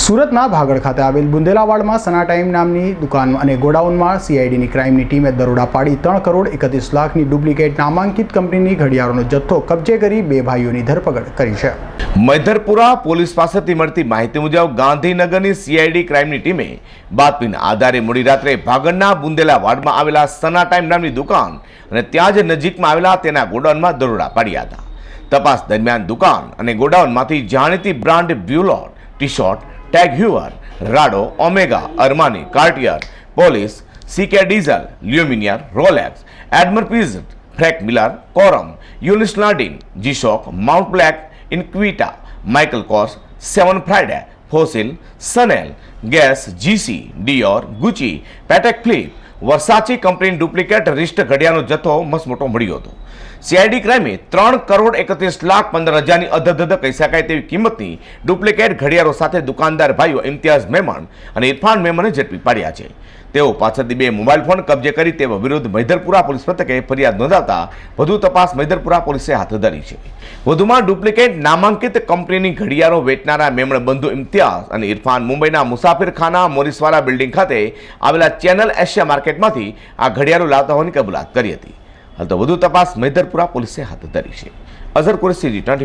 સુરતના ભાગળ ખાતે આવેલ બુંદેલાવાડમાં સના ટાઈમ નામની દુકાન અને ગોડાઉનમાં સીઆઈડીની ક્રાઇમની ટીમે દરોડા પાડી ત્રણ કરોડ એકત્રીસ લાખની ડુપ્લિકેટ નામાંકિત કંપનીની ઘડિયાળોનો જથ્થો કબજે કરી બે ભાઈઓની ધરપકડ કરી છે. મૈધરપુરા પોલીસ પાસેથી મળતી માહિતી મુજબ ગાંધીનગરની સીઆઈડી ક્રાઇમની ટીમે બાતમીના આધારે મોડી રાત્રે ભાગળના બુંદેલાવાડમાં આવેલા સના ટાઈમ નામની દુકાન અને ત્યાં જ નજીકમાં આવેલા તેના ગોડાઉનમાં દરોડા પાડ્યા હતા. તપાસ દરમિયાન દુકાન અને ગોડાઉનમાંથી જાણીતી brand બ્યુલોટ T shirt Tag Heuer Rado Omega Armani Cartier Police C K Diesel Luminor Rolex Audemars Pease Franck Muller Corum Ulysse Nardin G Shock Mont Blanc Invicta Michael Kors Seven Friday Fossil Chanel Guess G C Dior Gucci Patek Philippe Versace કંપનીની duplicate wrist ઘડિયાળનો જથ્થો મસમોટો મળ્યો હતો. CID ક્રાઇમે ત્રણ કરોડ એકત્રીસ લાખ પંદર હજારની અધધધ કહી શકાય તેવી કિંમતની ડુપ્લિકેટ ઘડિયાળો સાથે દુકાનદાર ભાઈઓ ઇમ્તિયાઝ મેમણ અને ઇરફાન મહેમાને ઝડપી પાડ્યા છે. તેઓ પાછળથી બે મોબાઈલ ફોન કબજે કરી તેઓ વિરુદ્ધ મૈધરપુરા પોલીસ મથકે ફરિયાદ નોંધાવતા વધુ તપાસ મૈધરપુરા પોલીસે હાથ ધરી છે. વધુમાં ડુપ્લિકેટ નામાંકિત કંપનીની ઘડિયાળો વેચનારા મેમણ બંધુ ઇમ્તિયાઝ અને ઇરફાન મુંબઈના મુસાફિરખાના મોરીસવાલા બિલ્ડિંગ ખાતે આવેલા ચેનલ એશિયા માર્કેટમાંથી આ ઘડિયાળો લાવતા હોવાની કબૂલાત કરી હતી. હાલ તો વધુ તપાસ મૈદરપુરા પોલીસે હાથ ધરી છે. અઝર કુરેશી ટ્વેન્ટી